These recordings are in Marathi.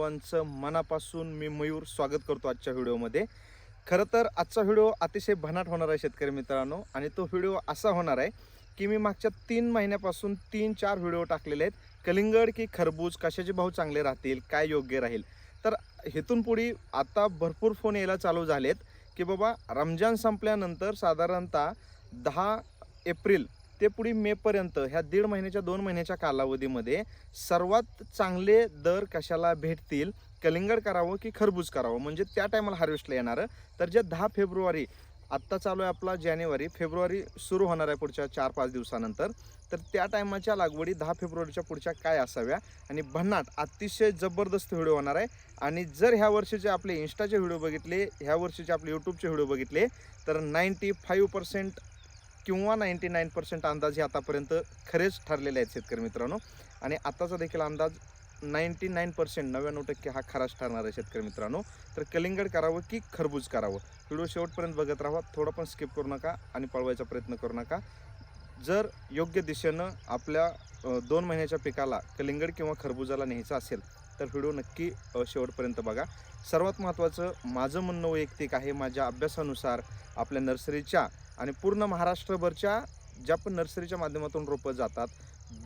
सर्वांचं मनापासून मी मयूर स्वागत करतो आजच्या व्हिडिओमध्ये. खरं तर आजचा व्हिडिओ अतिशय भन्नाट होणार आहे शेतकरी मित्रांनो आणि तो व्हिडिओ असा होणार आहे की मी मागच्या तीन महिन्यापासून तीन चार व्हिडिओ टाकलेले आहेत. कलिंगड की खरबूज कशाचे भाव चांगले राहतील काय योग्य राहील? तर हेतून पुढे आता भरपूर फोन यायला चालू झालेत की बाबा रमजान संपल्यानंतर साधारणतः दहा एप्रिल ते पुढे मेपर्यंत ह्या दीड महिन्याच्या दोन महिन्याच्या कालावधीमध्ये सर्वात चांगले दर कशाला भेटतील? कलिंगड करावं की खरबूज करावं? म्हणजे त्या टायमाला हार्वेस्टला येणारं. तर जे दहा फेब्रुवारी आत्ता चालू आहे आपला जानेवारी फेब्रुवारी सुरू होणार आहे पुढच्या चार पाच दिवसानंतर. तर त्या टायमाच्या लागवडी दहा फेब्रुवारीच्या पुढच्या काय असाव्या? आणि भन्नाट अतिशय जबरदस्त व्हिडिओ होणार आहे. आणि जर ह्या वर्षीचे आपले इन्स्टाचे व्हिडिओ बघितले ह्या वर्षीचे आपले यूट्यूबचे व्हिडिओ बघितले तर नाईंटी फाईव्ह पर्सेंट किंवा नाईंटी नाईन पर्सेंट अंदाज हे आतापर्यंत खरेच ठरलेले आहेत शेतकरी मित्रांनो. आणि आताचा देखील अंदाज नाईंटी नाईन पर्सेंट नव्याण्णव टक्के हा खराच ठरणार आहे शेतकरी मित्रांनो. तर कलिंगड करावं की खरबूज करावं? व्हिडिओ शेवटपर्यंत बघत राहा थोडं पण स्किप करू नका आणि पळवायचा प्रयत्न करू नका. जर योग्य दिशेनं आपल्या दोन महिन्याच्या पिकाला कलिंगड किंवा खरबुजाला न्यायचं असेल तर व्हिडिओ नक्की शेवटपर्यंत बघा. सर्वात महत्त्वाचं माझं म्हणणं वैयक्तिक आहे माझ्या अभ्यासानुसार आपल्या नर्सरीच्या आणि पूर्ण महाराष्ट्रभरच्या ज्या पण नर्सरीच्या माध्यमातून रोपं जातात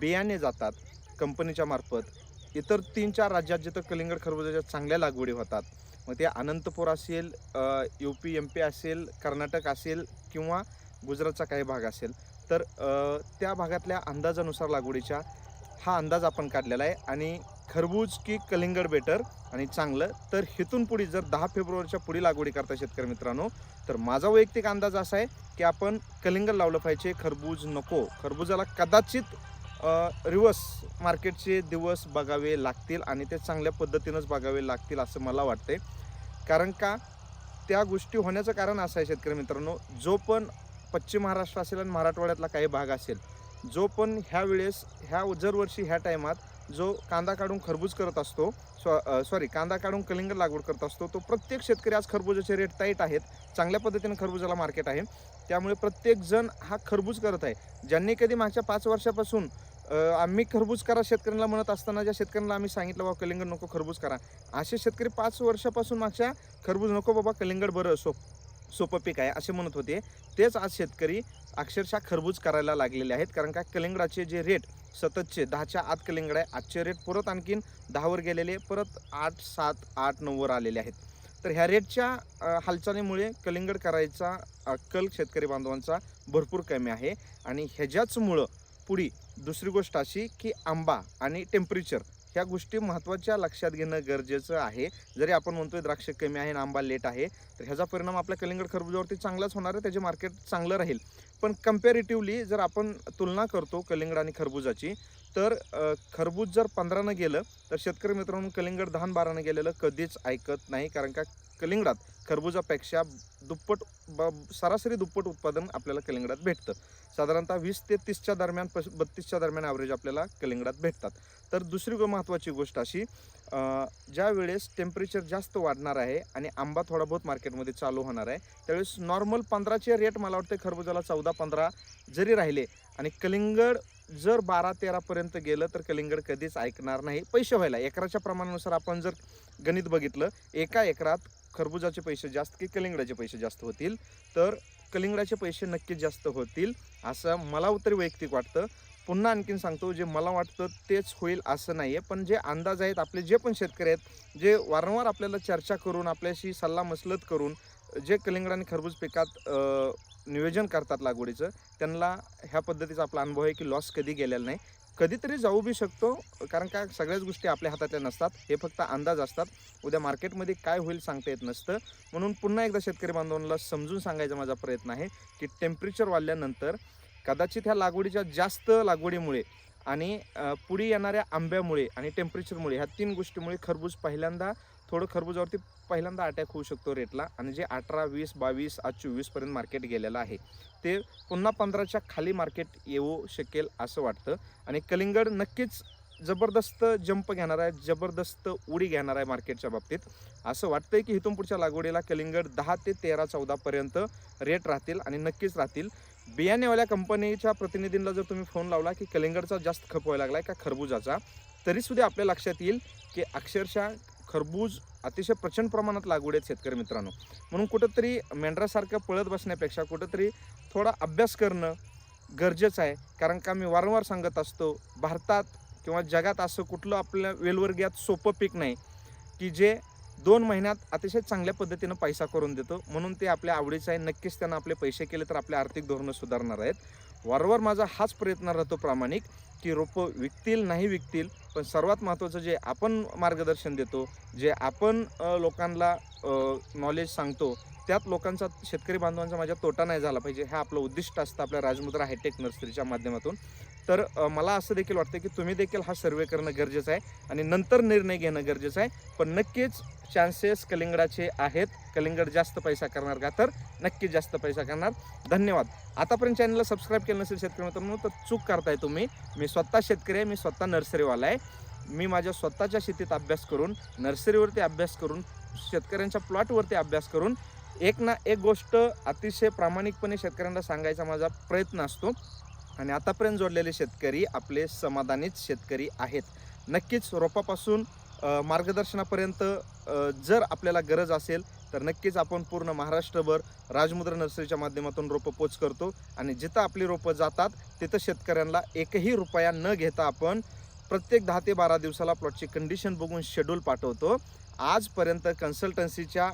बियाणे जातात कंपनीच्या मार्फत इतर तीन चार राज्यात जिथं कलिंगड खरबुजाच्या चांगल्या लागवडी होतात मग ते अनंतपूर असेल यू पी एम पी असेल कर्नाटक असेल किंवा गुजरातचा काही भाग असेल तर त्या भागातल्या अंदाजानुसार लागवडीच्या हा अंदाज आपण काढलेला आहे आणि खरबूज की कलिंगड बेटर आणि चांगलं. तर हिथून पुढे जर दहा फेब्रुवारीच्या पुढे लागवडी करता शेतकरी मित्रांनो तर माझा वैयक्तिक अंदाज असा आहे की आपण कलिंगड लावलं पाहिजे खरबूज नको. खरबूजाला कदाचित रिवर्स मार्केटचे दिवस बघावे लागतील आणि ते चांगल्या पद्धतीनंच बघावे लागतील असं मला वाटते कारण का? त्या गोष्टी होण्याचं कारण असं आहे शेतकरी मित्रांनो जो पण पश्चिम महाराष्ट्र असेल आणि मराठवाड्यातला काही भाग असेल जो पण ह्या वेळेस ह्या जर वर्षी ह्या टायमात जो कांदा काढून खरबूज करत असतो सॉरी कांदा काढून कलिंगड लागवड करत असतो तो प्रत्येक शेतकरी आज खरबुजाचे रेट टाईट आहेत. चांगल्या पद्धतीने खरबुजाला मार्केट आहे. त्यामुळे प्रत्येक जण हा खरबूज करत आहे. ज्यांनी कधी मागच्या पाच वर्षापासून आम्ही खरबूज करा शेतकऱ्यांना म्हणत असताना ज्या शेतकऱ्यांना आम्ही सांगितलं बाबा कलिंगड नको खरबूज करा. असे शेतकरी पाच वर्षापासून मागच्या खरबूज नको बाबा कलिंगड बरं सोप सोपं पीक आहे असे म्हणत होते. तेच आज शेतकरी अक्षरशः खरबूज करायला लागलेले आहेत. कारण का कलिंगडाचे जे रेट सततचे दहाच्या आत कलिंगड आहे. आजचे रेट परत आणखीन दहावर गेलेले परत आठ सात आठ नऊवर आलेले आहेत. तर ह्या रेटच्या हालचालीमुळे कलिंगड करायचा कल शेतकरी बांधवांचा भरपूर कमी आहे. आणि ह्याच्याचमुळं पुढी दुसरी गोष्ट अशी की आंबा आणि टेम्परेचर ह्या गोष्टी महत्त्वाच्या लक्षात घेणं गरजेचं आहे. जरी आपण म्हणतोय द्राक्ष कमी आहे आणि आंबा लेट आहे तर ह्याचा परिणाम आपल्या कलिंगड खरबुजावरती चांगलाच होणार आहे त्याचे मार्केट चांगलं राहील. पण कम्पॅरेटिव्हली जर आपण तुलना करतो कलिंगड आणि खरबुजाची तर खरबूज जर पंधरानं गेलं तर शेतकरी मित्रांनो कलिंगड दहा बारानं गेलेलं कधीच ऐकत नाही. कारण का कलिंगडात खरबुजापेक्षा दुप्पट ब सरासरी दुप्पट उत्पादन आपल्याला कलिंगडात भेटतं. साधारणतः वीस ते तीसच्या दरम्यान पस बत्तीसच्या दरम्यान ॲव्हरेज आपल्याला कलिंगडात भेटतात. तर दुसरी गो महत्त्वाची गोष्ट अशी ज्या वेळेस टेम्परेचर जास्त वाढणार आहे आणि आंबा थोडा बहुत मार्केटमध्ये चालू होणार आहे त्यावेळेस नॉर्मल पंधराचे रेट मला वाटतं खरबुजाला चौदा पंधरा जरी राहिले आणि कलिंगड जर बारा तेरापर्यंत गेलं तर कलिंगड कधीच ऐकणार नाही. पैसे व्हायला एकराच्या प्रमाणानुसार आपण जर गणित बघितलं एका एकरात खरबुजाचे पैसे जास्त की कलिंगडाचे पैसे जास्त होतील? तर कलिंगडाचे पैसे नक्कीच जास्त होतील असं मला तरी वैयक्तिक वाटतं. पुन्हा आणखीन सांगतो जे मला वाटतं तेच होईल असं नाही आहे पण जे अंदाज आहेत आपले जे पण शेतकरी आहेत जे वारंवार आपल्याला चर्चा करून आपल्याशी सल्ला मसलत करून जे कलिंगड आणि खरबूज पिकात नियोजन करतात लागवडीचं त्यांना ह्या पद्धतीचा आपला अनुभव आहे की लॉस कधी गेलेला नाही. कधीतरी जाऊ बी शकतो कारण का सगळ्याच गोष्टी आपल्या हातातल्या नसतात. हे फक्त अंदाज असतात. उद्या मार्केटमध्ये काय होईल सांगता येत नसतं. म्हणून पुन्हा एकदा शेतकरी बांधवांना समजून सांगायचा माझा प्रयत्न आहे की टेम्परेचर वाढल्यानंतर कदाचित ह्या लागवडीच्या जास्त लागवडीमुळे आणि पुढे येणाऱ्या आंब्यामुळे आणि टेम्परेचरमुळे ह्या तीन गोष्टीमुळे खरबूज पहिल्यांदा थोडं खरबुजावरती पहिल्यांदा अटॅक होऊ शकतो रेटला आणि जे अठरा वीस बावीस आज चोवीसपर्यंत मार्केट गेलेलं आहे ते पुन्हा पंधराच्या खाली मार्केट येऊ शकेल असं वाटतं. आणि कलिंगड नक्कीच जबरदस्त जंप घेणार आहे जबरदस्त उडी घेणार आहे मार्केटच्या बाबतीत. असं वाटतंय की इथून पुढच्या लागवडीला कलिंगड दहा ते तेरा चौदापर्यंत रेट राहतील आणि नक्कीच राहतील. बियाणेवाल्या कंपनीच्या प्रतिनिधींना जर तुम्ही फोन लावला की कलिंगडचा जास्त खप व्हायला लागला आहे का खरबुजाचा तरीसुद्धा आपल्या लक्षात येईल की अक्षरशः खरबूज अतिशय प्रचंड प्रमाणात लागवड आहेत शेतकरी मित्रांनो. म्हणून कुठंतरी मेंढरासारखं पळत बसण्यापेक्षा कुठंतरी थोडा अभ्यास करणं गरजेचं आहे. कारण का मी वारंवार सांगत असतो भारतात किंवा जगात असं कुठलं आपल्या वेलवर्गीयात सोपं पीक नाही की जे दोन महिन्यात अतिशय चांगल्या पद्धतीनं पैसा करून देतो. म्हणून ते आपल्या आवडीचं आहे. नक्कीच त्यांना आपले पैसे केले तर आपले आर्थिक धोरणं सुधारणार आहेत. वारंवार माझा हाच प्रयत्न राहतो प्रामाणिक की रोपं विकतील नाही विकतील पण सर्वात महत्त्वाचं जे आपण मार्गदर्शन देतो जे आपण लोकांना नॉलेज सांगतो त्यात लोकांचा शेतकरी बांधवांचा माझ्या तोटा नाही झाला पाहिजे. हे आपलं उद्दिष्ट असतं आपल्या राजमुद्रा हायटेक नर्सरीच्या माध्यमातून. तर मला असं देखील वाटतं की तुम्ही देखील हा सर्वे करणं गरजेचं आहे आणि नंतर निर्णय घेणं गरजेचं आहे. पण नक्कीच चान्सेस कलिंगडाचे आहेत. कलिंगड जास्त पैसा करणार का? तर नक्कीच जास्त पैसा करणार. धन्यवाद. आतापर्यंत चॅनलला सबस्क्राईब केलं नसेल शेतकरी मित्रांनो तर चूक करताय तुम्ही. मी स्वतः शेतकरी आहे. मी स्वतः नर्सरीवाला आहे. मी माझ्या स्वतःच्या शेतीत अभ्यास करून नर्सरीवरती अभ्यास करून शेतकऱ्यांच्या प्लॉटवरती अभ्यास करून एक ना एक गोष्ट अतिशय प्रामाणिकपणे शेतकऱ्यांना सांगायचा माझा प्रयत्न असतो. आणि आतापर्यंत जोडलेले शेतकरी आपले समाधानीत शेतकरी आहेत. नक्कीच रोपापासून मार्गदर्शनापर्यंत जर आपल्याला गरज असेल तर नक्कीच आपण पूर्ण महाराष्ट्रभर राजमुद्रा नर्सरीच्या माध्यमातून रोपं पोच करतो आणि जिथं आपली रोपं जातात तिथं शेतकऱ्यांना एकही रुपया न घेता आपण प्रत्येक दहा ते बारा दिवसाला प्लॉटची कंडिशन बघून शेड्यूल पाठवतो. आजपर्यंत कन्सल्टन्सीच्या